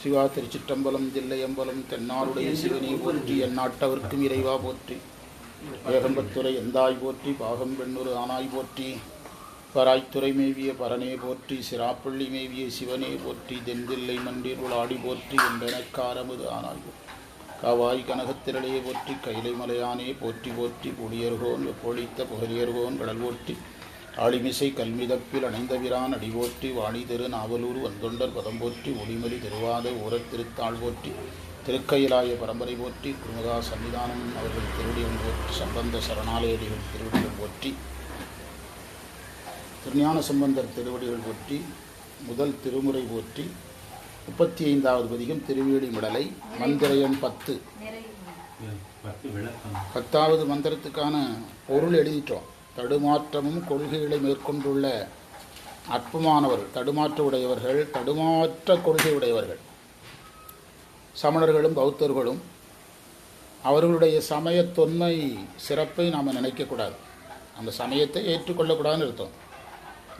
சிவா திருச்சிற்றம்பலம் தில்லையம்பலம் தென்னாருடைய சிவனை போற்றி எந்நாட்டவர்க்கும் இறைவா போற்றி. ஏகம்பத்துறை எந்தாய் போற்றி பாகம் பெண்ணூர் ஆனாய் போற்றி. பராய்த்துறை மேவிய பரனே போற்றி சிராப்பள்ளி மேவிய சிவனே போற்றி தென்தில்லை மன்றீர் உளாடி போற்றி என்பனக்காரமுது ஆனாய் போற்றி. காவாய் கனகத்திரளையே போற்றி கைலை மலையானே போற்றி போற்றி புடியர்கோன் வெப்பொழித்த புகழியர்கோன் கடல் போற்றி. ஆளிமிசை கல்மிதப்பில் அணைந்த விரான் அடி போற்றி வாணி திரு நாவலூர் வந்தொண்டர் பதம் போற்றி ஒளிமலி திருவாத ஊரத் திருத்தாள் போற்றி திருக்கயிலாய பரம்பரை போற்றி குருமகா சன்னிதானம் அவர்கள் திருடியம் போற்றி சம்பந்த சரணாலயடிகள் திருவடிகள் போற்றி திருஞான சம்பந்தர் திருவடிகள் போற்றி முதல் திருமுறை போற்றி முப்பத்தி ஐந்தாவது பதிகம் திருவேடி மிடலை மந்திரயம் பத்து. பத்தாவது மந்திரத்துக்கான பொருள் எழுதிட்டோம். தடுமாற்றமும் கொள்கைகளை மேற்கொண்டுள்ள அற்புமானவர்கள் தடுமாற்ற உடையவர்கள் தடுமாற்ற கொள்கை உடையவர்கள் சமணர்களும் பௌத்தர்களும் அவர்களுடைய சமய தொன்மை சிறப்பை நாம் நினைக்கக்கூடாது. அந்த சமயத்தை ஏற்றுக்கொள்ளக்கூடாதுன்னு அர்த்தம்.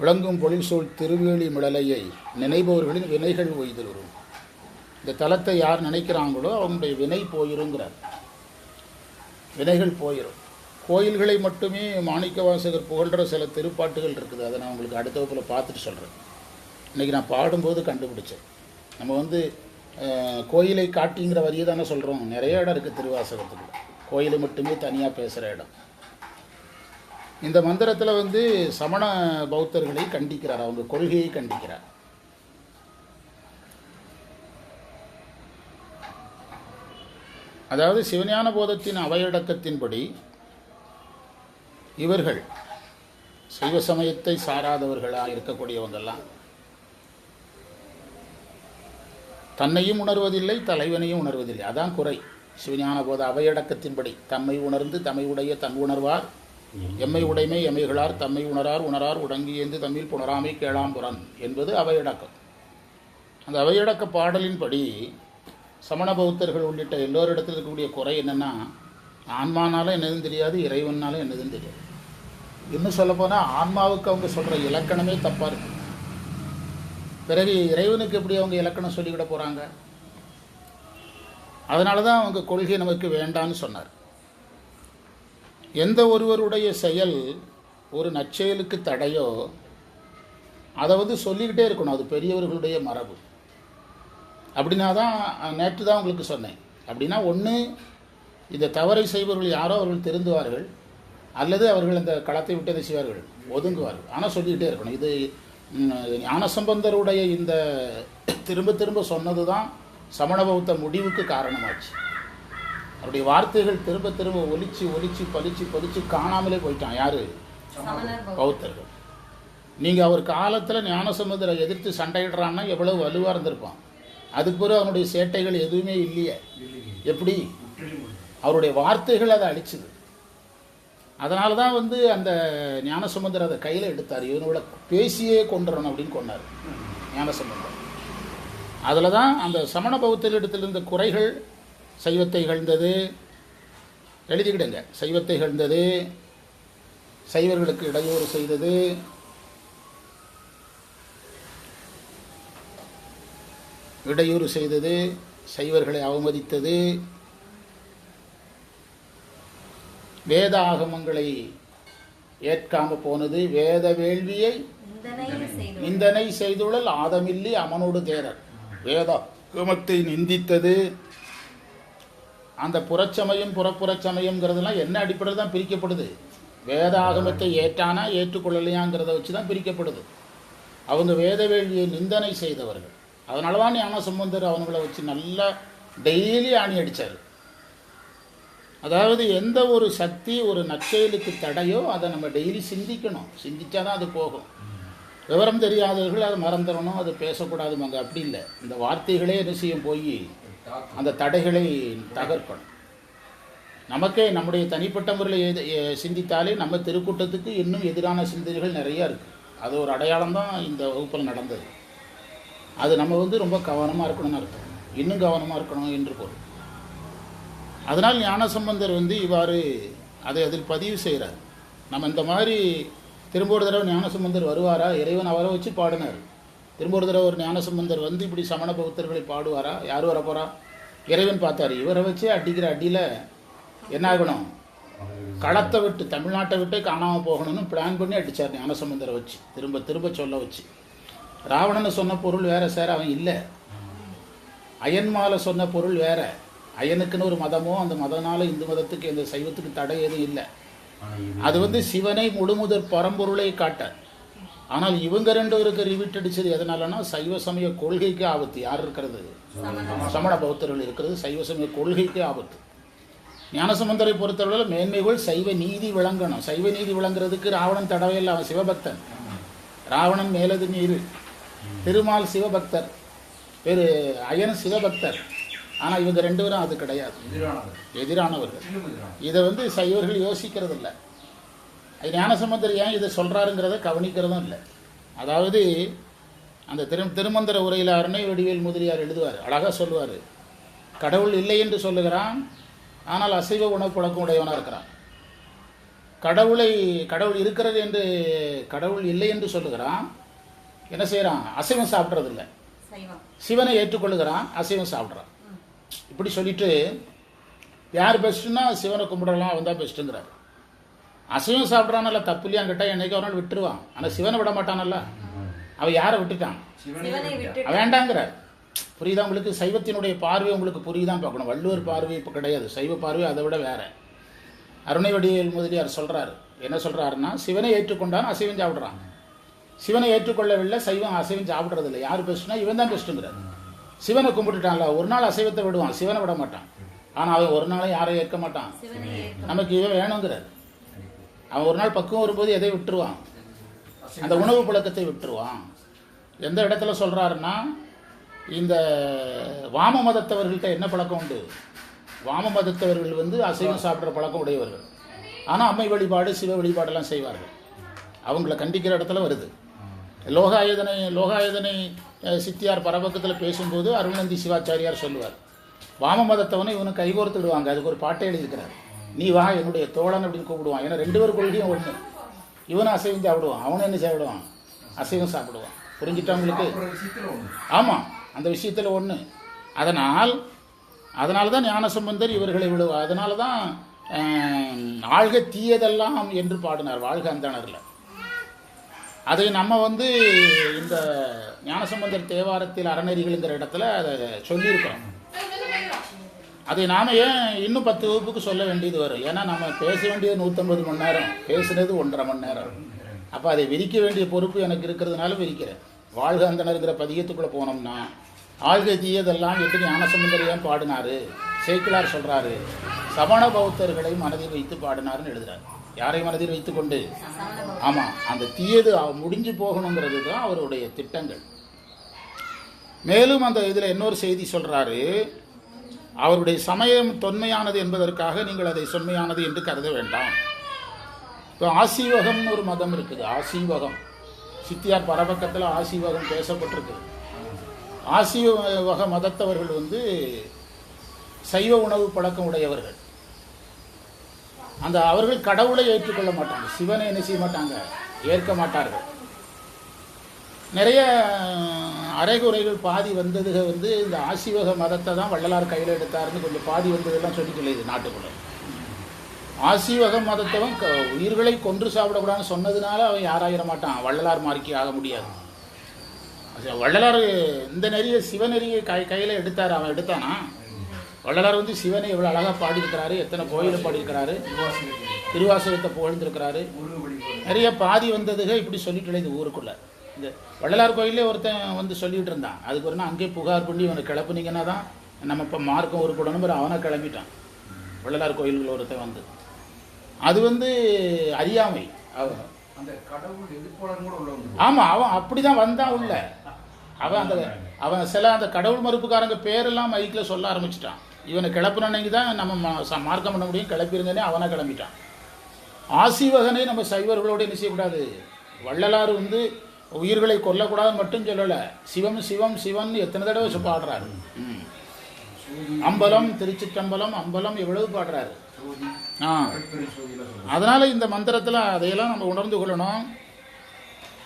விளங்கும் பொழில் சூழ் திருவேலி மிடலையை நினைபவர்களின் வினைகள் ஒய்தல் வரும் இந்த தலத்தை யார் நினைக்கிறாங்களோ அவங்களுடைய வினை போயிருங்கிறார். வினைகள் போயிடும் கோயில்களை மட்டுமே மாணிக்க வாசகர் புகழ்கிற சில திருப்பாட்டுகள் இருக்குது. அதை நான் உங்களுக்கு அடுத்த வகுப்பில் பார்த்துட்டு சொல்கிறேன் இன்றைக்கி நான் பாடும்போது கண்டுபிடிச்சேன். நம்ம வந்து கோயிலை காட்டிங்கிற வரியை தானே சொல்கிறோம் நிறைய இடம் இருக்குது திருவாசகத்துக்கு கோயிலை மட்டுமே தனியாக பேசுகிற இடம். இந்த மந்திரத்தில் வந்து சமண பௌத்தர்களை கண்டிக்கிறார். அவங்க கொள்கையை கண்டிக்கிறார். அதாவது சிவஞான போதத்தின் அவையடக்கத்தின்படி இவர்கள் சைவ சமயத்தை சாராதவர்களாக இருக்கக்கூடியவங்கெல்லாம் தன்னையும் உணர்வதில்லை தலைவனையும் உணர்வதில்லை. அதான் குறை. சிவஞான போத அவையடக்கத்தின்படி தம்மை உணர்ந்து தம்மை உடைய தன் உணர்வார். எம்மை உடைமை எமைகளார் தம்மை உணரார் உணரார் உடங்கியேந்து தமிழ் புணராமை கேளாம்புறன் என்பது அவையடக்கம். அந்த அவையடக்க பாடலின்படி சமண பௌத்தர்கள் உள்ளிட்ட எல்லோரிடத்தில் இருக்கக்கூடிய குறை என்னென்னா ஆன்மானாலும் என்னதுன்னு தெரியாது இறைவனாலும் என்னதுன்னு தெரியாது. இன்னும் சொல்லப்போனால் ஆன்மாவுக்கு அவங்க சொல்கிற இலக்கணமே தப்பாக இருக்கு. பிறகு இறைவனுக்கு எப்படி அவங்க இலக்கணம் சொல்லிக்கிட போகிறாங்க அதனால தான் அவங்க கொள்கை நமக்கு வேண்டான்னு சொன்னார். எந்த ஒருவருடைய செயல் ஒரு நற்செயலுக்கு தடையோ அதை வந்து சொல்லிக்கிட்டே இருக்கணும். அது பெரியவர்களுடைய மரபு. அப்படின்னா தான் நேற்று தான் உங்களுக்கு சொன்னேன். அப்படின்னா ஒன்று இந்த தவறை செய்பவர்கள் யாரோ அவர்கள் திருந்துவார்கள். அல்லது அவர்கள் இந்த களத்தை விட்டு என்ன செய்வார்கள்? ஒதுங்குவார்கள். ஆனால் சொல்லிக்கிட்டே இருக்கணும். இது ஞானசம்பந்தருடைய இந்த திரும்ப திரும்ப சொன்னது தான் சமண பௌத்த முடிவுக்கு காரணமாச்சு. அவருடைய வார்த்தைகள் திரும்ப திரும்ப ஒலிச்சு ஒலிச்சு பலிச்சு பலிச்சு காணாமலே போயிட்டான். யாரு? பௌத்தர்கள். நீங்கள் அவர் காலத்தில் ஞானசமுதரை எதிர்த்து சண்டையிடுறான்னா எவ்வளவு வலுவாக இருந்திருப்பான். அதுக்கு பிறகு அவனுடைய சேட்டைகள் எதுவுமே இல்லையே. எப்படி? அவருடைய வார்த்தைகள் அதை அழிச்சுது. அதனால தான் வந்து அந்த ஞானசமுந்தர் அதை கையில் எடுத்தார். இவனோட பேசியே கொண்டுறணும் அப்படின்னு கொண்டார். ஞானசமுந்தர் அதில் தான் அந்த சமண பௌத்தரிடத்தில் இருந்த குறைகள் சைவத்தை இகழ்ந்தது எழுதிக்கிடுங்க. சைவத்தை இகழ்ந்தது சைவர்களுக்கு இடையூறு செய்தது இடையூறு செய்தது சைவர்களை அவமதித்தது வேத ஆகமங்களை ஏற்காம போனது வேத வேள்வியை நிந்தனை செய்துள்ளல். ஆதமில்லி அமனோடு தேரர். வேத ஆகமத்தை நிந்தித்தது. அந்த புறச்சமயம் புறப்புறச்சமயம்ங்கிறதெல்லாம் என்ன அடிப்படையில் தான் பிரிக்கப்படுது? வேத ஆகமத்தை ஏற்றானா ஏற்றுக்கொள்ளலையாங்கிறத வச்சு தான் பிரிக்கப்படுது. அவங்க வேத வேள்வியை நிந்தனை செய்தவர்கள். அதனால தான் ஞான சம்பந்தர் அவங்கள வச்சு நல்லா டெய்லி ஆணி அடித்தார் அதாவது எந்த ஒரு சக்தி ஒரு நற்செயலுக்கு தடையோ அதை நம்ம டெய்லி சிந்திக்கணும். சிந்திச்சா தான் அது போகும். விவரம் தெரியாதவர்கள் அதை மறந்துடணும் அதை பேசக்கூடாதுமாங்க அப்படி இல்லை. இந்த வார்த்தைகளே என்ன செய்யும்? போய் அந்த தடைகளை தகர்க்கணும். நமக்கே நம்முடைய தனிப்பட்ட முறையில் எது சிந்தித்தாலே நம்ம திருக்கூட்டத்துக்கு இன்னும் எதிரான சிந்தனைகள் நிறையா இருக்குது அது ஒரு அடையாளம் தான் இந்த வகுப்பில் நடந்தது. அது நம்ம வந்து ரொம்ப கவனமாக இருக்கணும்னு அர்த்தம். இன்னும் கவனமாக இருக்கணும் என்று பொருள். அதனால் ஞானசம்பந்தர் வந்து இவ்வாறு அதை அதில் பதிவு செய்கிறார். நம்ம இந்த மாதிரி திரும்ப ஒரு தடவை ஞானசம்பந்தர் வருவாரா? இறைவன் அவரை வச்சு பாடினார். திரும்ப ஒரு தடவை ஒரு ஞானசம்பந்தர் வந்து இப்படி சமண பௌத்தர்களை பாடுவாரா? யார் வரப்போகிறா இறைவன் பார்த்தார். இவரை வச்சு அடிக்கிற அடியில் என்ன ஆகணும்? களத்தை விட்டு தமிழ்நாட்டை விட்டே காணாமல் போகணும்னு பிளான் பண்ணி அடித்தார் ஞானசம்பந்தரை வச்சு. திரும்ப திரும்ப சொல்ல வச்சு. ராவணன் சொன்ன பொருள் வேறு சார் அவன் இல்லை. அயன்மாலை சொன்ன பொருள் வேறு. அயனுக்குன்னு ஒரு மதமோ அந்த மதனால இந்து மதத்துக்கு இந்த சைவத்துக்கு தடை எதுவும் இல்லை. அது வந்து சிவனை முழுமுதற் பரம்பொருளை காட்ட. ஆனால் இவங்க ரெண்டு பேருக்கு ரிவிட் அடிச்சது எதனாலனா சைவ சமய கொள்கைக்கு ஆபத்து. யார் இருக்கிறது? சமண. பௌத்தர்கள் இருக்கிறது. சைவ சமய கொள்கைக்கு ஆபத்து. ஞானசம்பந்தரை பொறுத்தவரையில் மேன்மைகள் சைவ நீதி விளங்கணும். சைவ நீதி விளங்குறதுக்கு ராவணன் தடவை இல்லை அவன் சிவபக்தன். ராவணன் மேலது நீர் திருமால் சிவபக்தர். பேரு அயன் சிவபக்தர். ஆனால் இவங்க ரெண்டு பேரும் அது கிடையாது. எதிரானவர்கள். இதை வந்து சைவர்கள் யோசிக்கிறது இல்லை அது ஞானசம்பந்தர் ஏன் இதை சொல்கிறாருங்கிறத கவனிக்கிறதும் இல்லை. அதாவது அந்த திரு திருமந்திர உரையில் அருணை வடிவேல் முதலியார் எழுதுவார். அழகாக சொல்லுவார். கடவுள் இல்லை என்று சொல்லுகிறான் ஆனால் அசைவ உணவு பழக்கம் உடையவனாக இருக்கிறான். கடவுளை கடவுள் இருக்கிறது என்று கடவுள் இல்லை என்று சொல்லுகிறான் என்ன செய்கிறான் அசைவம் சாப்பிட்றது இல்லை சைவம். சிவனை ஏற்றுக்கொள்ளுகிறான் அசைவம் சாப்பிட்றான். இப்படி சொல்லிட்டு யார் பெஸ்ட்டுன்னா சிவனை கும்பிடலாம் அவன் தான் பெஸ்ட்டுங்கிறார் அசைவம் சாப்பிட்றானல்ல தப்பு இல்லையான்னு கேட்டால் என்னைக்கு ஒரு நாள் விட்டுருவான். ஆனால் சிவனை விட மாட்டானல்ல. அவன் யாரை விட்டுட்டான்? வேண்டாங்கிறார். புரியுதா உங்களுக்கு? சைவத்தினுடைய பார்வை உங்களுக்கு புரியுதான் பார்க்கணும். வள்ளுவர் பார்வை இப்போ கிடையாது. சைவ பார்வை அதை விட வேற. அருணை வடிவேல் முதலியார் சொல்றாரு. என்ன சொல்றாருன்னா சிவனை ஏற்றுக்கொண்டான் அசைவம் சாப்பிட்றான். சிவனை ஏற்றுக்கொள்ளவில்லை சைவம் அசைவம் சாப்பிட்றது இல்லை யார் பெஸ்ட்னா இவன் தான் பெஸ்ட்டுங்கிறார் சிவனை கும்பிட்டுட்டான்ல ஒரு நாள் அசைவத்தை விடுவான் சிவனை விட மாட்டான். ஆனால் அவன் ஒரு நாளும் யாரையும் ஏற்க மாட்டான். நமக்கு இவன் வேணுங்கிறார். அவன் ஒரு நாள் பக்குவம் வரும்போது எதை விட்டுருவான்? அந்த உணவு பழக்கத்தை விட்டுருவான். எந்த இடத்துல சொல்றாருன்னா இந்த வாம மதத்தவர்கள்ட்ட என்ன பழக்கம் உண்டு? வாம மதத்தவர்கள் வந்து அசைவம் சாப்பிட்ற பழக்கம் உடையவர்கள். ஆனால் அம்மை வழிபாடு சிவ வழிபாடெல்லாம் செய்வார்கள். அவங்கள கண்டிக்கிற இடத்துல வருது. லோகாயுதனை லோகாயுதனை சித்தியார் பரபக்கத்தில் பேசும்போது அருள்நந்தி சிவாச்சாரியார் சொல்லுவார் வாம மதத்தவனை இவனு கைகோர்த்து விடுவாங்க. அதுக்கு ஒரு பாட்டை எழுதியிருக்கிறார். நீ வா என்னுடைய தோழன் அப்படின்னு கூப்பிடுவான். ஏன்னா ரெண்டு பேர் கொள்கையும் ஒன்று இவனும் அசைவம் சாப்பிடுவான். அவனும் என்ன சாப்பிடுவான்? அசைவம் சாப்பிடுவான். புரிஞ்சுட்டா உங்களுக்கு? ஆமாம் அந்த விஷயத்தில் ஒன்று அதனால் அதனால தான் ஞானசம்பந்தர் இவர்களை விழுவா அதனால தான் ஆழ்க தீயதெல்லாம் என்று பாடினார் வாழ்க அந்தணரில் அதை நம்ம வந்து இந்த ஞானசம்பந்தர் தேவாரத்தில் அறநெறிகள்ங்கிற இடத்துல அதை சொல்லியிருக்கிறோம். அதை நாம் ஏன் இன்னும் பத்து வகுப்புக்கு சொல்ல வேண்டியது வரும். ஏன்னா நம்ம பேச வேண்டியது நூற்றம்பது மணி நேரம். பேசுனது ஒன்றரை மணி நேரம். அப்போ அதை விரிக்க வேண்டிய பொறுப்பு எனக்கு இருக்கிறதுனால விரிக்கிறேன். வாழ்க அந்தனருங்கிற பதியத்துக்குள்ளே போனோம்னா ஆழ்க தீயதெல்லாம் எப்படி ஞானசமுந்தர் ஏன் பாடினாரு? சேக்கிலார் சொல்கிறாரு சமண பௌத்தர்களை மனதில் வைத்து பாடினாருன்னு எழுதுகிறார் யாரை மனதில் வைத்துக்கொண்டு? ஆமாம் அந்த தீயது அவ- முடிஞ்சு போகணுங்கிறது தான் அவருடைய திட்டங்கள். மேலும் அந்த இதில் இன்னொரு செய்தி சொல்கிறாரு அவருடைய சமயம் தொன்மையானது என்பதற்காக நீங்கள் அதை சொன்மையானது என்று கருத வேண்டாம். இப்போ ஆசீவகம்னு ஒரு மதம் இருக்குது ஆசீவகம். சித்தியார் பரபக்கத்தில் ஆசீவகம் பேசப்பட்டிருக்கு. ஆசீவக மதத்தவர்கள் வந்து சைவ உணவு பழக்கம் உடையவர்கள். அந்த அவர்கள் கடவுளை ஏற்றுக்கொள்ள மாட்டாங்க. சிவனை என்ன செய்ய மாட்டாங்க? ஏற்க மாட்டார்கள். நிறைய அரைகுறைகள் பாதி வந்ததுக வந்து இந்த ஆசிவக மதத்தை தான் வள்ளலார் கையில் எடுத்தார்னு கொஞ்சம் பாதி வந்ததெல்லாம் சொல்லி சொல்லிது நாட்டுக்குள்ள ஆசிவக மதத்தவன் க- உயிர்களை கொன்று சாப்பிடக்கூடாதுன்னு சொன்னதுனால அவன் யாராயிட மாட்டான்? வள்ளலார் மாறிக்கி ஆக முடியாது. வள்ளலார் இந்த நெறியை சிவநெறியை கை கையில் எடுத்தார். அவன் எடுத்தானா? வள்ளலார் வந்து சிவனை இவ்வளோ அழகாக பாடியிருக்கிறாரு எத்தனை கோயிலை பாடியிருக்கிறாரு திருவாசகத்தை புகழ்ந்திருக்கிறாரு. நிறைய பாதி வந்ததுக இப்படி சொல்லிட்டு இது ஊருக்குள்ள. இந்த வள்ளலார் கோயிலே ஒருத்தன் வந்து சொல்லிட்டு இருந்தான். அதுக்கு ஒரு அங்கேயே புகார் பண்ணி இவனை கிளப்புனீங்கன்னா தான் நம்ம இப்போ மார்க்கம் உருப்படணும் பிறகு அவனை கிளம்பிட்டான். வள்ளலார் கோயில்கள் ஒருத்தன் வந்து. அது வந்து அறியாமை. ஆமாம் அவன் அப்படி தான் வந்தான் உள்ள. அவன் அந்த அவன் சில அந்த கடவுள் மறுப்புக்காரங்க பேரெல்லாம் மைக்கில் சொல்ல ஆரம்பிச்சிட்டான். இவனை கிளப்புனன்னைக்கு தான் நம்ம ச- மார்க்கம் பண்ண முடியும். கிளப்பிருந்தனே அவனை கிளம்பிட்டான். ஆசீவகனை நம்ம சைவர்களோடு என்ன செய்யக்கூடாது? வள்ளலார் வந்து உயிர்களை கொல்லக்கூடாதுன்னு மட்டும் சொல்லலை. சிவம் சிவம் சிவன் எத்தனை தடவை பாடுறாரு? ம். அம்பலம் திருச்சிற்றம்பலம் அம்பலம் எவ்வளவு பாடுறாரு? ஆ. அதனால் இந்த மந்திரத்தில் அதையெல்லாம் நம்ம உணர்ந்து கொள்ளணும்.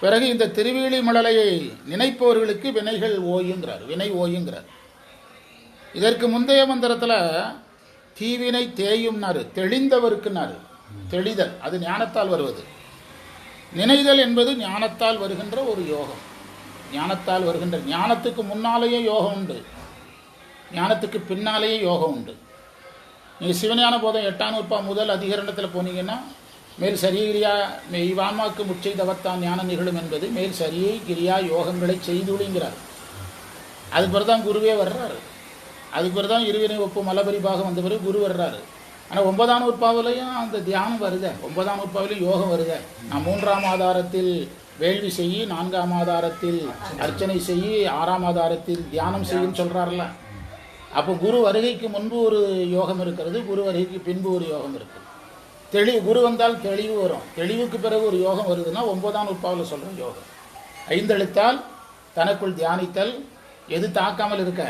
பிறகு இந்த திருவேலி மழலையை நினைப்பவர்களுக்கு வினைகள் ஓயுங்கிறார். வினை ஓயுங்கிறார். இதற்கு முந்தைய மந்திரத்தில் தீவினை தேயும்னாரு தெளிந்தவருக்குனாரு தெளிதல் அது ஞானத்தால் வருவது. நினைதல் என்பது ஞானத்தால் வருகின்ற ஒரு யோகம். ஞானத்தால் வருகின்ற ஞானத்துக்கு முன்னாலேயே யோகம் உண்டு. ஞானத்துக்கு பின்னாலேயே யோகம் உண்டு. நீங்கள் சிவஞான போதம் எட்டாம் நூற்பா முதல் அதிகரணத்தில் போனீங்கன்னா மேல் சரியகிரியா இவாமாக்கு முச்சை தவத்தான் ஞானம் நிகழும் என்பது மேல் சரியை கிரியா யோகங்களை செய்துளிங்கிறார். அதுக்கு பிறகு தான் குருவே வர்றாரு. அதுக்கு பிறகு தான் இருவினை ஒப்பு மலபரிபாகம் வந்த பிறகு குரு வர்றாரு. ஆனால் ஒன்பதாம் நூற்பாவிலையும் அந்த தியானம் வருதே. ஒன்பதாம் நூற்பாவிலையும் யோகம் வருத. நான் மூன்றாம் ஆதாரத்தில் வேள்வி செய்யி நான்காம் ஆதாரத்தில் அர்ச்சனை செய்யி ஆறாம் ஆதாரத்தில் தியானம் செய்யுன்னு சொல்கிறாருல்ல அப்போ குரு வருகைக்கு முன்பு ஒரு யோகம் இருக்கிறது குரு வருகைக்கு பின்பு ஒரு யோகம் இருக்குது. தெளிவு குரு வந்தால் தெளிவு வரும். தெளிவுக்கு பிறகு ஒரு யோகம் வருதுன்னா ஒன்பதாம் நூற்பாவில் சொல்கிற யோகம். ஐந்தெழுத்தால் தனக்குள் தியானித்தல். எது தாக்காமல் இருக்க?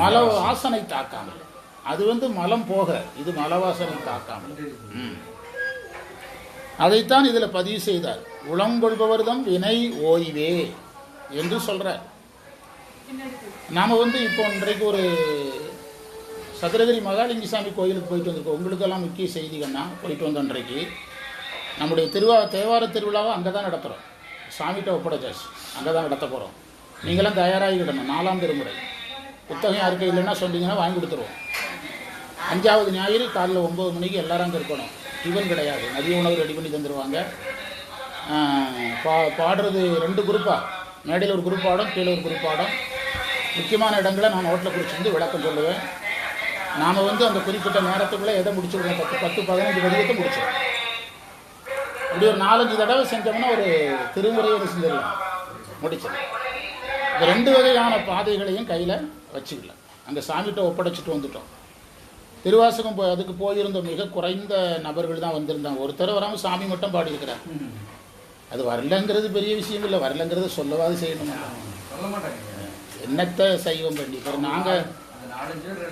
மல வாசனை தாக்காமல். அது வந்து மலம் போக இது மல வாசனை தாக்காமல். ம். அதைத்தான் இதில் பதிவு செய்தார். உளங்கொள்பவர்தம் வினை ஓய்வே என்று சொல்கிறார் நாம் வந்து இப்போ இன்றைக்கு ஒரு சதுரகிரி மகாலிங்கசாமி கோயிலுக்கு போயிட்டு வந்திருக்கோம். உங்களுக்கெல்லாம் முக்கிய செய்திகள்னா போயிட்டு வந்தோம் அன்றைக்கு நம்முடைய திருவா தேவார திருவிழாவை அங்கே தான் நடத்துகிறோம் சாமிகிட்ட ஒப்படைச்சாச்சு. அங்கே தான் நடத்த போகிறோம் நீங்களாம் தயாராகிடணும் நாலாம் திருமுறை. புத்தகம் யாருக்கு இல்லைன்னா சொன்னீங்கன்னா வாங்கி கொடுத்துருவோம். அஞ்சாவது ஞாயிறு காலைல ஒம்பது மணிக்கு எல்லாரும் அங்கே இருக்கணும். டிஃபன் கிடையாது. மதிய உணவு ரெடி பண்ணி தந்துடுவாங்க பா பாடுறது ரெண்டு குரூப்பாக மேடையில் ஒரு குரூப் ஆடும் கீழே ஒரு குரூப் ஆடும் முக்கியமான இடங்களை நான் நோட்டில் குறிச்சிருந்து விளக்கம் சொல்லுவேன். நாம் வந்து அந்த குறிப்பிட்ட நேரத்துக்குள்ளே எதை முடிச்சுடுவோம். பத்து பத்து பதினஞ்சு வடிவத்தை முடிச்சிடும் இப்படி ஒரு நாலஞ்சு தடவை செஞ்சோம்னா ஒரு திருமுறையை செஞ்சிடலாம். முடிச்சிடும் இந்த ரெண்டு வகையான பாதைகளையும் கையில் வச்சுக்கலாம் அங்கே சாமிகிட்ட ஒப்படைச்சிட்டு வந்துட்டோம். திருவாசகம் போய் அதுக்கு போயிருந்த மிக குறைந்த நபர்கள் தான் வந்திருந்தாங்க. ஒருத்தர் வராமல் சாமி மட்டும் பாடியிருக்கிறார். அது வரலங்கிறது பெரிய விஷயம் இல்லை. வரலங்கிறத சொல்லவாது செய்யணும்? என்னத்தை சைவம் பண்ணி பிற நாங்கள்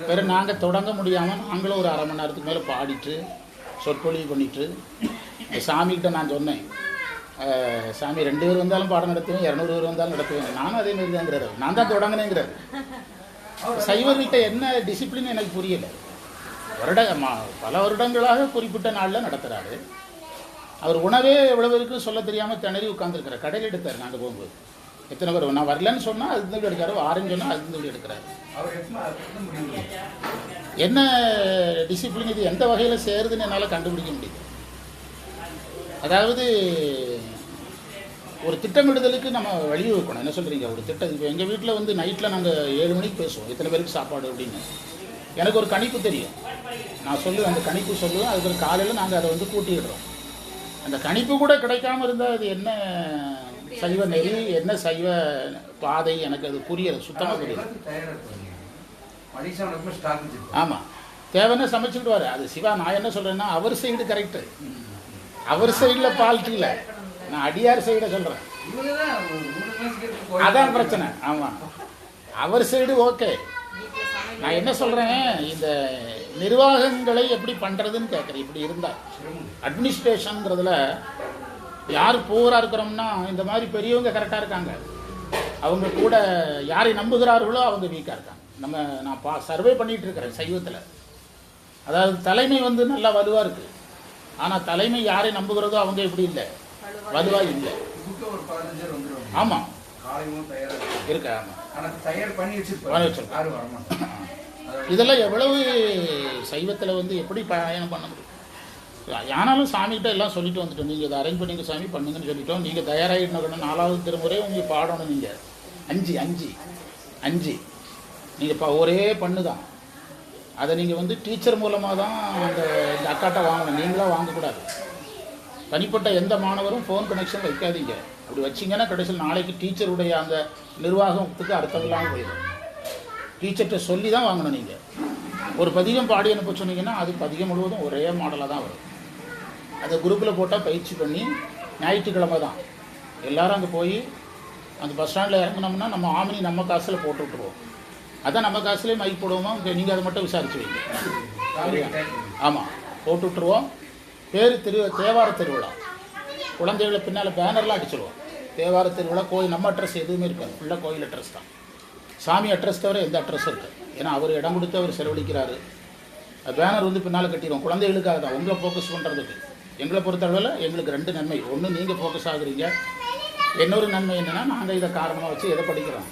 பிற நாங்கள் தொடங்க முடியாமல் நாங்களும் ஒரு அரை மணி நேரத்துக்கு மேலே பாடிட்டு சொற்பொழிவு பண்ணிட்டு சாமிகிட்ட நான் சொன்னேன். சாமி ரெண்டு பேர் வந்தாலும் பாடம் நடத்துவேன் இரநூறு பேர் வந்தாலும் நடத்துவேன். நானும் அதே மாதிரி தாங்கிறாரு நான் தான் தொடங்கினேங்கிறார் சைவர்கிட்ட என்ன டிசிப்ளின் எனக்கு புரியல. வருட பல வருடங்களாக குறிப்பிட்ட நாளில் நடத்துகிறாரு அவர் உணவே எவ்வளவு இருக்கு சொல்ல தெரியாமல் திணறி உட்காந்துருக்கிறார் கடையில் எடுத்தார் நாங்கள் போகும்போது. எத்தனை பேர் நான் வரலன்னு சொன்னால் அது இருந்து எடுக்கிறார் ஆரஞ்சு சொன்னால் அது இருந்து எடுக்கிறாரு. அவர் என்ன டிசிப்ளின் இது? எந்த வகையில் சேருதுன்னு என்னால் கண்டுபிடிக்க முடியுது அதாவது ஒரு திட்டமிடுதலுக்கு நம்ம வழிவகுக்கணும். என்ன சொல்கிறீங்க ஒரு திட்டம். இப்போ எங்கள் வீட்டில் வந்து நைட்டில் நாங்கள் ஏழு மணிக்கு பேசுவோம். இத்தனை பேருக்கு சாப்பாடு அப்படின்னு. எனக்கு ஒரு கணிப்பு தெரியும். நான் சொல்லுவேன் அந்த கணிப்பு சொல்லுவேன். அதுக்கு காலையில் நாங்கள் அதை வந்து கூட்டிடுறோம். அந்த கணிப்பு கூட கிடைக்காம இருந்தால் அது என்ன சைவ நெறி என்ன சைவ பாதை எனக்கு அது புரியல. சுத்தமாக புரியல. ஆமாம் தேவைன்னா சமைச்சுக்கிடுவார் அது சிவா நான் என்ன சொல்கிறேன்னா அவர் சைடு கரெக்டு அவர் சைடில் ஃபால்ட் இல்லை. நான் அடியார் சைடை சொல்கிறேன் அதான் பிரச்சனை. ஆமாம் அவர் சைடு ஓகே. நான் என்ன சொல்கிறேன் இந்த நிர்வாகங்களை எப்படி பண்ணுறதுன்னு கேட்குறேன் இப்படி இருந்தால் அட்மினிஸ்ட்ரேஷனுங்கிறதுல யார் பூரா இருக்கிறோம்னா இந்த மாதிரி பெரியவங்க கரெக்டாக இருக்காங்க. அவங்க கூட யாரை நம்புகிறார்களோ அவங்க வீக்காக இருக்காங்க. நம்ம நான் பா சர்வே பண்ணிகிட்டு இருக்கிறேன் சைவத்தில். அதாவது தலைமை வந்து நல்லா வலுவாக இருக்குது ஆனால் தலைமை யாரை நம்புகிறதோ அவங்க எப்படி இல்லை. வலுவாக இல்லை. ஆமாம் இருக்கு ஆமாம் இதெல்லாம் எவ்வளவு சைவத்தில் வந்து எப்படி பயணம் பண்ண முடியும்? ஆனாலும் சாமிகிட்ட எல்லாம் சொல்லிட்டு வந்துட்டோம். நீங்கள் இதை அரேஞ்ச் பண்ணிங்க சாமி பண்ணுங்கன்னு சொல்லிட்டோம். நீங்கள் தயாராகிடணும் நாலாவது திருமுறை உங்களுக்கு பாடணும் நீங்கள் அஞ்சு அஞ்சு அஞ்சு. நீங்கள் இப்போ ஒரே பண்ணு தான் அதை நீங்கள் வந்து டீச்சர் மூலமாக தான் அந்த இந்த அக்காட்ட வாங்கணும். நீங்களாக வாங்கக்கூடாது. தனிப்பட்ட எந்த மாணவரும் ஃபோன் கனெக்ஷன் வைக்காதீங்க. அப்படி வச்சிங்கன்னா கடைசியில் நாளைக்கு டீச்சருடைய அந்த நிர்வாகத்துக்கு அர்த்தம் இல்லாமல் போயிடும். டீச்சர்கிட்ட சொல்லி தான் வாங்கணும் நீங்கள் ஒரு பதிகம் பாடி அனுப்ப சொன்னீங்கன்னா அது பதிகம் முழுவதும் ஒரே மாடலாக தான் வரும். அதை குரூப்பில் போட்டால் பயிற்சி பண்ணி ஞாயிற்றுக்கிழமை தான். எல்லாரும் அங்கே போய் அந்த பஸ் ஸ்டாண்டில் இறங்குனோம்னா நம்ம ஆமினி நம்ம காசில் போட்டு விட்ருவோம் அதான் நம்ம காசுலேயே மைக் போடுவோமா? நீங்கள் அதை மட்டும் விசாரிச்சு வைங்க. ஆமாம் போட்டு விட்ருவோம் பேர் திரு தேவார திருவிழா. குழந்தைகளை பின்னால் பேனர்லாம் அடிச்சிருவோம். தேவார திருவிழா கோயில் நம்ம அட்ரஸ் எதுவுமே இருக்காது. ஃபுல்லாக கோயில் அட்ரஸ் தான். சாமி அட்ரஸ் தவிர எந்த அட்ரஸ் இருக்கு ஏன்னா அவர் இடம் கொடுத்து அவர் செலவழிக்கிறாரு. பேனர் வந்து பின்னால் கட்டிடுவோம். குழந்தைகளுக்காக தான். உங்களை ஃபோக்கஸ் பண்ணுறதுக்கு எங்களை பொறுத்தளவில் எங்களுக்கு ரெண்டு நன்மை. ஒன்று நீங்கள் ஃபோக்கஸ் ஆகுறீங்க. இன்னொரு நன்மை என்னென்னா நாங்கள் இதை காரணமாக வச்சு எதை படிக்கிறோம்?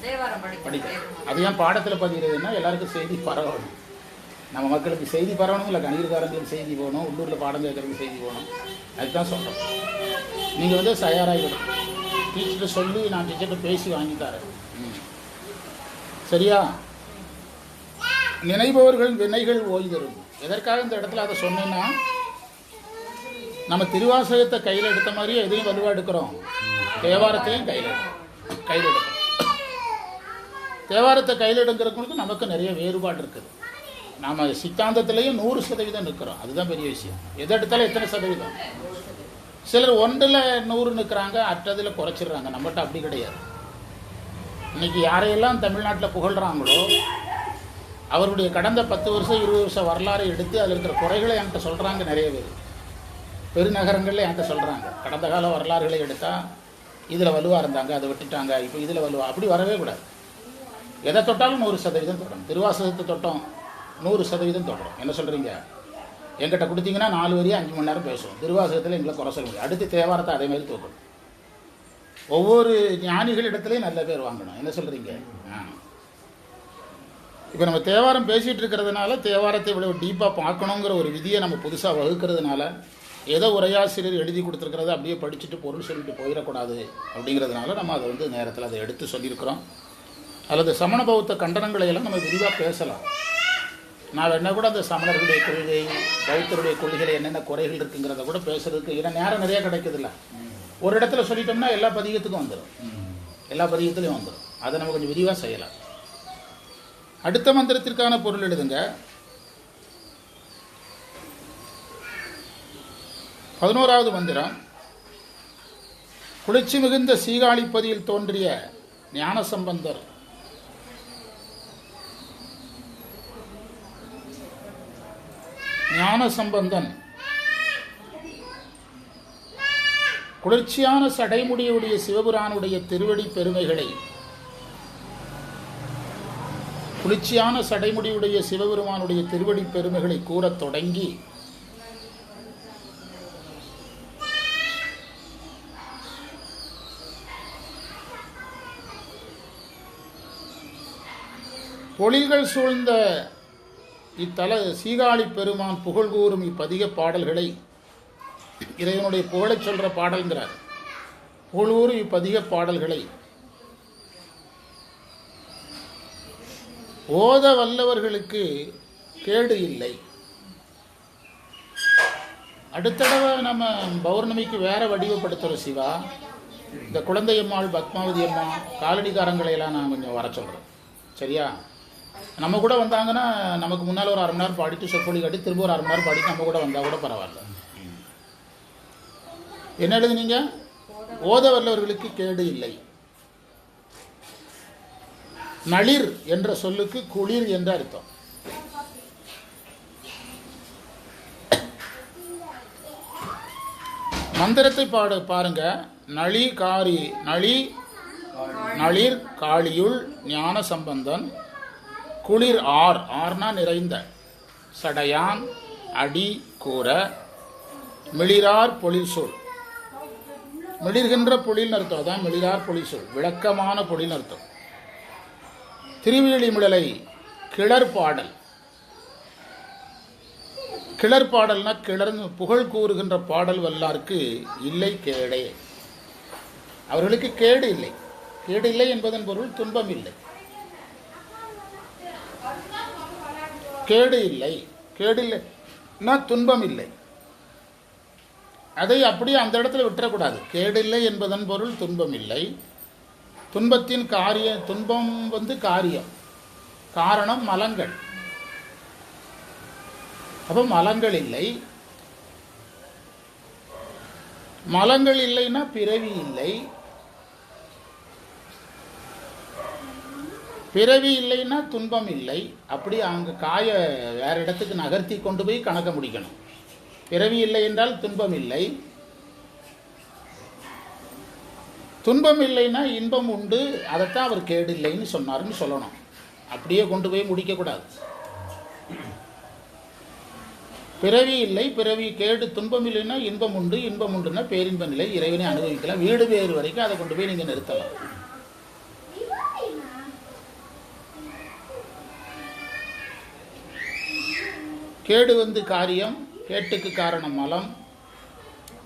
படிக்கிறோம். அது ஏன் பாடத்தில் பதிகிறதுன்னா எல்லாருக்கும் செய்தி பரவணும். நம்ம மக்களுக்கு செய்தி பரவணும் இல்லை கணிதக்காரங்களுக்கு செய்தி போகணும் உள்ளூரில் பாடம் கேட்குறதுக்கு செய்தி போகணும். அதுதான் சொல்கிறோம் நீங்கள் வந்து தயாராகிவிடும் டீச்சர்கிட்ட சொல்லி நான் டீச்சர்கிட்ட பேசி வாங்கி தரேன். ம். சரியா? நினைப்பவர்கள் வினைகள் ஓய்தரும் எதற்காக இந்த இடத்துல அதை சொன்னேன்னா நம்ம திருவாசகத்தை கையில் எடுத்த மாதிரியே எதையும் வலுவாக எடுக்கிறோம். தேவாரத்தையும் கையில் கையில் எடுக்கிறோம். தேவாரத்தை கையில் எடுக்கிறவங்களுக்கு நமக்கு நிறைய வேறுபாடு இருக்குது. நாம் சித்தாந்தத்திலையும் நூறு சதவீதம் நிற்கிறோம். அதுதான் பெரிய விஷயம். எதை எடுத்தாலும் எத்தனை சதவீதம்? சிலர் ஒன்றில் நூறு நிற்கிறாங்க அற்றதில் குறைச்சிடுறாங்க. நம்மகிட்ட அப்படி கிடையாது. இன்னைக்கு யாரையெல்லாம் தமிழ்நாட்டில் புகழ்கிறாங்களோ அவருடைய கடந்த பத்து வருஷம் இருபது வருஷம் வரலாறை எடுத்து அதில் இருக்கிற குறைகளை என்கிட்ட சொல்கிறாங்க நிறைய பேர். பெருநகரங்களில் என்கிட்ட சொல்கிறாங்க கடந்த கால வரலாறுகளை எடுத்தால் இதில் வலுவாக இருந்தாங்க அதை விட்டுட்டாங்க இப்போ இதில் வலுவா? அப்படி வரவே கூடாது. எதை தொட்டாலும் நூறு சதவீதம் தொடரும் திருவாசகத்தை தொட்டோம். நூறு சதவீதம் தொடரும். என்ன சொல்கிறீங்க என்கிட்ட கொடுத்தீங்கன்னா நாலு வரையும் அஞ்சு மணி நேரம் பேசுவோம். திருவாசகத்தில் எங்களை குறை சொல்ல முடியும் அடுத்து தேவாரத்தை அதே மாதிரி தூக்கணும். ஒவ்வொரு ஞானிகள் இடத்துலையும் நல்ல பேர் வாங்கணும். என்ன சொல்கிறீங்க ஆ. இப்போ நம்ம தேவாரம் பேசிகிட்டு இருக்கிறதுனால தேவாரத்தை இவ்வளோ டீப்பாக பார்க்கணுங்கிற ஒரு விதியை நம்ம புதுசாக வகுக்கிறதுனால ஏதோ உரையாசிரியர் எழுதி கொடுத்துருக்கிறத அப்படியே படிச்சுட்டு பொருள் சொல்லிட்டு போயிடக்கூடாது அப்படிங்கிறதுனால நம்ம அதை வந்து நேரத்தில் அதை எடுத்து சொல்லியிருக்கிறோம். அல்லது சமண பௌத்த கண்டனங்களை எல்லாம் நம்ம விரிவாக பேசலாம். நான் என்ன கூட அந்த சமணர்களுடைய கொள்கை பௌத்தருடைய கொள்கையில் என்னென்ன குறைகள் இருக்குங்கிறத கூட பேசுறதுக்கு ஏன்னா நேரம் நிறைய கிடைக்குதுல்ல. ஒரு இடத்துல சொல்லிட்டோம்னா எல்லா பதிகத்துக்கும் வந்துடும் எல்லா பதிகத்துலையும் வந்துடும் அதை நம்ம கொஞ்சம் விரிவாக செய்யலாம். அடுத்த மந்திரத்திற்கான பொருள் எழுதுங்க. பதினோராவது மந்திரம். குளிர்ச்சி மிகுந்த சீகாழிப்பதியில் தோன்றிய ஞான சம்பந்தர் ஞான சம்பந்தன் குளிர்ச்சியான சடைமுடியுடைய சிவபுரானுடைய திருவடி பெருமைகளை. குளிர்ச்சியான சடைமுடியுடைய சிவபெருமானுடைய திருவடி பெருமைகளை கூறத் தொடங்கி பொழில்கள் சூழ்ந்த இத்தல சீகாழி பெருமான் புகழ் கூறும் இப்பதிக பாடல்களை இறைவனுடைய புகழை சொல்கிற பாடல்கிறார் புகழூறும் இப்பதிக பாடல்களை. ஓத வல்லவர்களுக்கு கேடு இல்லை. அடுத்த தடவை நம்ம பௌர்ணமிக்கு வேற வடிவப்படுத்துகிறோம் சிவா. இந்த குழந்தையம்மாள் பத்மாவதி அம்மா காலடிக்காரங்களையெல்லாம் நான் கொஞ்சம் வர சொல்கிறேன் சரியா? நம்ம கூட வந்தாங்கன்னா நமக்கு முன்னால் ஒரு அரை மணி நேரம் பாடிட்டு சொற்பொழி காட்டி திரும்ப ஒரு அரை மணி நேரம் பாடிட்டு நம்ம கூட வந்தால் கூட பரவாயில்ல. என்ன எழுதுனீங்க? ஓத வல்லவர்களுக்கு கேடு இல்லை. நளிர் என்ற சொல்லுக்கு குளிர் என்ற அர்த்தம். மந்திரத்தை பாடு பாருங்க. நளி காரி நளி நளிர் காளியுள் ஞான சம்பந்தன் குளிர் ஆர் ஆர்னா நிறைந்த. சடையான் அடி கூற மிளிரார் பொழில் சொல். மிளிர்கின்ற பொழில் அர்த்தம் அதான் மிளிரார் பொழில் சொல். விளக்கமான பொழில் அர்த்தம். திருவிழிமிழலை கிளர் பாடல். கிளர் பாடல்னா கிளர்ந்து புகழ் கூறுகின்ற பாடல் வல்லார்க்கு இல்லை கேடே. அவர்களுக்கு கேடு இல்லை. கேடு இல்லை என்பதன் பொருள் துன்பம் இல்லை. கேடு இல்லை. கேடு இல்லைன்னா துன்பம் இல்லை. அதை அப்படியே அந்த இடத்துல விட்டுறக்கூடாது. கேடு இல்லை என்பதன் பொருள் துன்பம் இல்லை. துன்பத்தின் காரியம் துன்பம் வந்து காரியம். காரணம் மலங்கள். அப்போ மலங்கள் இல்லை. மலங்கள் இல்லைன்னா பிறவி இல்லை. பிறவி இல்லைன்னா துன்பம் இல்லை. அப்படி அங்கே காய வேறு இடத்துக்கு நகர்த்தி கொண்டு போய் கணக்க முடிக்கணும். பிறவி இல்லை என்றால் துன்பம் இல்லை. துன்பம் இல்லைன்னா இன்பம் உண்டு. அதைத்தான் அவர் கேடு இல்லைன்னு சொன்னாருன்னு சொல்லணும். அப்படியே கொண்டு போய் முடிக்கக்கூடாது. பிறவி இல்லை பிறவி கேடு துன்பம் இல்லைன்னா இன்பம் உண்டு. இன்பம் உண்டுன்னா பேரின்ப நிலை. இறைவனை அனுபவிக்கலாம். வீடு வேறு வரைக்கும் அதை கொண்டு போய் நீங்கள் நிறுத்தலாம். கேடு வந்து காரியம் கேட்டுக்கு காரணம் மலம்.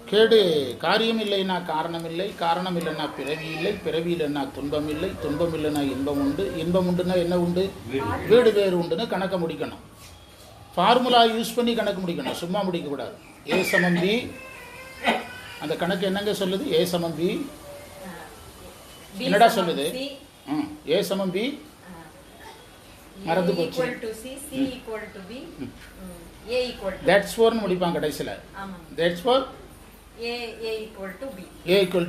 கேடு காரியம் இல்லைன்னா காரணம் இல்லை காரணம் இல்லைன்னா பிறவி இல்லை பிறவி இல்லைன்னா துன்பம் இல்லை துன்பம் இல்லைன்னா இன்பம் உண்டு. இன்பம் உண்டுன்னா என்ன உண்டு? வீடு. வேறு உண்டுன்னு கணக்கை முடிக்கணும். ஃபார்முலா யூஸ் பண்ணி கணக்கு முடிக்கணும். சும்மா முடிக்கக்கூடாது. ஏ சமம் பி அந்த கணக்கு என்னங்க சொல்லுது? ஏ சமம் பி என்னடா சமம் சொல்லுது? C, ம். ஏ சமம் பி equal to தேட்ஸ் ஃபோர்னு முடிப்பான் கடைசியில். That's for A equal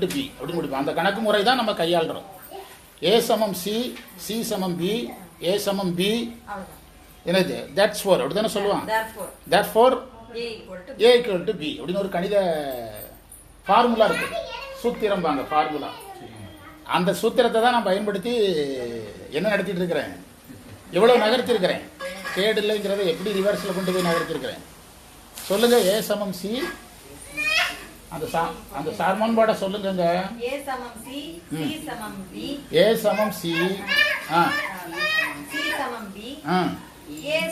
to B அப்படின்னு முடிப்போம் அந்த கணக்கு முறை தான் நம்ம கையாளுறோம். ஏ சமம் சி சி சமம் பி ஏ சமம் பி என்னது? தட்ஸ் ஃபோர் அப்படி தானே சொல்லுவான் that for A equal to B அப்படின்னு ஒரு கணித ஃபார்முலா இருக்கு. சூத்திரம்பாங்க ஃபார்முலா அந்த சூத்திரத்தை தான் நான் பயன்படுத்தி என்ன நடத்திட்டு இருக்கிறேன்? எவ்வளவு நகர்த்திருக்கிறேன்? கேடு இல்லைங்கிறத எப்படி ரிவர்ஸில் கொண்டு போய் நகர்த்திருக்கிறேன்? சொல்லுங்க ஏ சமம் சி அந்த அந்த சமன்பாடை சொல்லுங்கங்க. சமம் சமம் ஏ சமம் சி ஆ. C சமம் ஆ.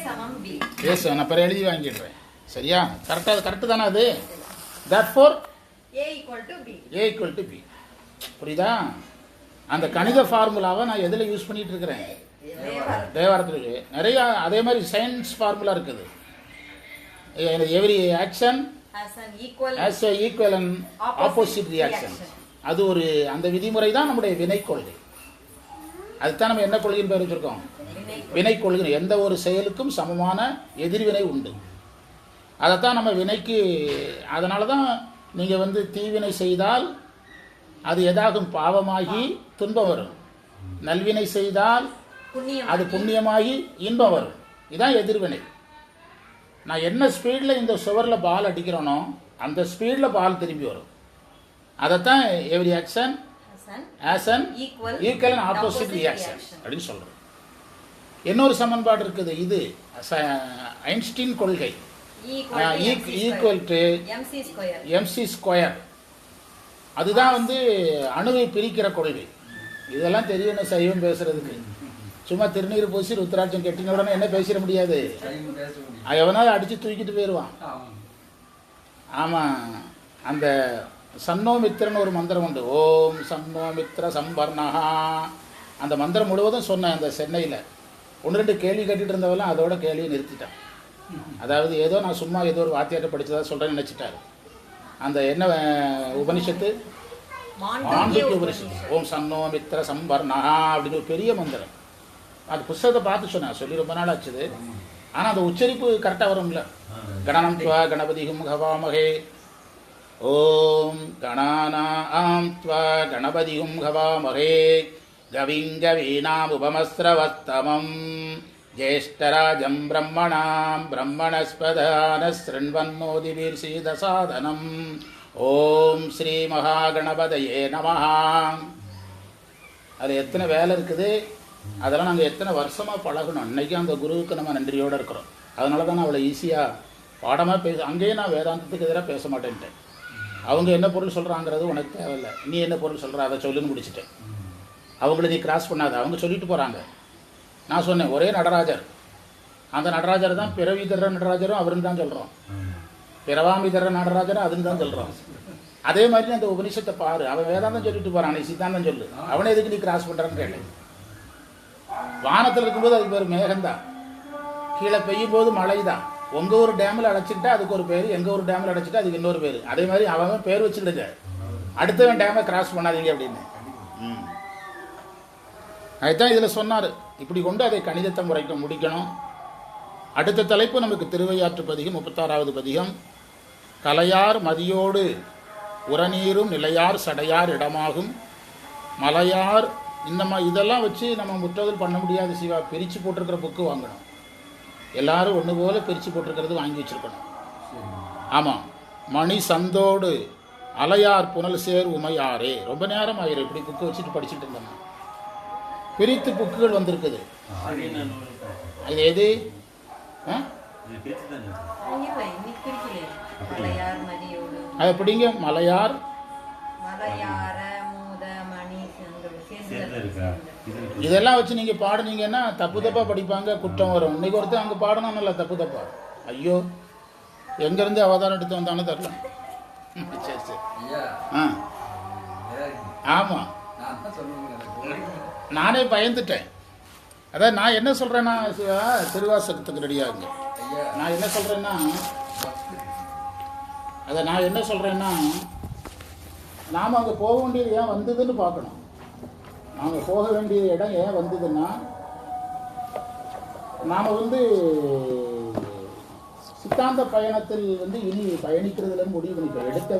சமம் B. ஏ சார் நான் பிறகு எழுதி வாங்கிடுறேன். சரியா? கரெக்டாக கரெக்டு தானே அது? That for A equal to B. A equal to B புரியுதா? அந்த கணித ஃபார்முலாவை நான் எதில் யூஸ் பண்ணிட்டு இருக்கிறேன்? தேவர் தேவாரத்தில் நிறையா அதே மாதிரி சயின்ஸ் ஃபார்முலா இருக்குது. Every action has a equal and opposite reaction. அது ஒரு அந்த விதிமுறை தான் நம்முடைய வினை கொள்கை. அதுதான் நம்ம என்ன கொள்கைன்னு பேர் வச்சிருக்கோம்? வினை கொள்கை. எந்த ஒரு செயலுக்கும் சமமான எதிர்வினை உண்டு. அதைத்தான் நம்ம வினைக்கு அதனால தான் நீங்கள் வந்து தீவினை செய்தால் அது எதாகும்? பாவமாகி துன்பம் வரும். நல்வினை செய்தால் அது புண்ணியமாகி இன்பம் வரும். இதான் எதிர்வினை. நான் என்ன ஸ்பீடில் இந்த சுவரில் பால் அடிக்கிறேனோ அந்த ஸ்பீடில் பால் திரும்பி வரும். அதைத்தான் every action has an equal and opposite reaction. அப்படின்னு சொல்கிறோம் இன்னொரு சமன்பாடு இருக்குது இது ஐன்ஸ்டீன் கொள்கை. ஈக்குவல் டு எம்சி ஸ்கொயர் அதுதான் வந்து அணுவை பிரிக்கிற கொள்கை. இதெல்லாம் தெரியணும் சைவம் பேசுறதுக்கு. சும்மா திருநீர் பூசி ருத்ராட்சம் கெட்டின உடனே என்ன பேசிட முடியாது? எவனாவது அடித்து தூக்கிட்டு போயிடுவான் ஆமாம் அந்த சன்னோமித்திரன் ஒரு மந்திரம் உண்டு. ஓம் சன்னோமித்ர சம்பர்ணஹா. அந்த மந்திரம் முழுவதும் சொன்னேன் அந்த சென்னையில். ஒன்று ரெண்டு கேள்வி கேட்டுட்டு இருந்தவெல்லாம் அதோட கேள்வியை நிறுத்திட்டான். அதாவது ஏதோ நான் சும்மா ஏதோ ஒரு வாத்தியாட்ட படிச்சதா சொல்கிறேன்னு நினச்சிட்டாரு. அந்த என்ன உபனிஷத்து? மாண்டூக்கிய மாண்டூக்கிய உபனிஷத். உபனிஷத்து. ஓம் சன்னோமித்ர சம்பர்ணஹா அப்படின்னு ஒரு பெரிய மந்திரம். அது புஸ்தகத்தை பார்த்து சொன்னேன் சொல்லி ரொம்ப நாள் ஆச்சுது. ஆனால் அந்த உச்சரிப்பு கரெக்டாக வரும்ல. கணனம் துவா கணபதிகும் ஹவாமகே ஓம் கணானா ஆம் துவா கணபதிகும் ஹவாமகே கவிங்கவீனாமுபமஸ்ரவஸ்தமம் ஜேஷ்டராஜம் பிரம்மணாம் பிரம்மணஸ்பதானஸ்ருண்வன்னோதிவீர்சீதசாதனம் ஓம் ஸ்ரீ மகாகணபதயே நமஹாம் அது எத்தனை வேலை இருக்குது? அதெல்லாம் நாங்கள் எத்தனை வருஷமாக பழகணும். இன்னைக்கும் அந்த குருவுக்கு நம்ம நன்றியோடு இருக்கிறோம். அதனால தான் நான் அவ்வளோ ஈஸியாக பாடமாக பேச அங்கேயே நான் வேதாந்தத்துக்கு எதிராக பேச மாட்டேன்ட்டேன். அவங்க என்ன பொருள் சொல்கிறாங்கிறது உனக்கு தேவையில்லை. நீ என்ன பொருள் சொல்கிற அதை சொல்லுன்னு முடிச்சிட்டேன். அவங்கள நீ கிராஸ் பண்ணாத. அவங்க சொல்லிட்டு போகிறாங்க நான் சொன்னேன் ஒரே நடராஜர். அந்த நடராஜர் தான் பிறவி தர்ற நடராஜரும் அவருன்னு தான் சொல்கிறோம் பிறவாமி தர்ற நடராஜரும் அதுன்னு தான் சொல்கிறோம் அதே மாதிரி அந்த உபனிஷத்தை பாரு. அவன் வேதாந்தம் சொல்லிட்டு போகிறான் நீ சித்தாந்தம் சொல்லு. அவனை எதுக்கு நீ கிராஸ் பண்றான்னு கேட்டேன். வானத்தில் இருக்கும்போது அதுக்கு பேர் மேகம்தான். கீழே பெய்யும் போது மழை தான் உங்கள் ஒரு டேமில் அடைச்சிட்டா அதுக்கு ஒரு பேர் எங்கள் ஒரு டேமில் அடைச்சிட்டா அதுக்கு இன்னொரு பேர். அதே மாதிரி அவன் அவன் பேர் வச்சுடுங்க அடுத்தவன் டேமை கிராஸ் பண்ணாதீங்க அப்படின்னு. ம். அதுதான் இதில் சொன்னார். இப்படி கொண்டு அதை கணிதத்தை முறைக்க முடிக்கணும். அடுத்த தலைப்பு நமக்கு திருவையாற்று பதிகம் முப்பத்தாறாவது பதிகம். கலையார் மதியோடு உரநீரும் நிலையார் சடையார் இடமாகும். மலையார் இந்த மா இதெல்லாம் வச்சு நம்ம முற்றோதல் பண்ண முடியாது சிவா. பிரித்து போட்டிருக்கிற புக்கு வாங்கணும். எல்லாரும் ஒன்று போல பிரித்து போட்டிருக்கிறது வாங்கி வச்சிருக்கணும். ஆமாம் மணி சந்தோடு அலையார் புனல் சேர் உமையாரே. ரொம்ப நேரம் ஆயிரும் இப்படி புக்கு வச்சுட்டு படிச்சுட்டு இருந்தோம் பிரித்து புக்குகள் வந்திருக்குது. இது எது? அது எப்படிங்க மலையார் மலையார மூத மணி செங்கல் சேர்ந்து சேர்ந்து இருக்கா இது இருக்கு. இதெல்லாம் வச்சு நீங்கள் பாடுனீங்கன்னா தப்பு தப்பாக படிப்பாங்க குற்றம் வரும். இன்னைக்கு ஒருத்தன் அங்கே பாடணும்ல தப்பு தப்பா? ஐயோ எங்கேருந்து அவதாரம் எடுத்து வந்தானோ தெரில சரி சரி. ஆ. ஆமாம் நான் பயந்துட்டேன். அதான் நான் என்ன சொல்கிறேன்னா திருவாசகத்துக்கு ரெடியாகுங்க நான் என்ன சொல்கிறேன்னா. அதை நான் என்ன சொல்கிறேன்னா நாம் அங்கே போக வேண்டியது ஏன் வந்ததுன்னு பார்க்கணும். நாங்கள் போக வேண்டிய இடம் ஏன் வந்ததுன்னா நாம் வந்து சித்தாந்த பயணத்தில் வந்து இனி பயணிக்கிறதுல முடிவு பண்ணிக்கிறோம் எடுத்த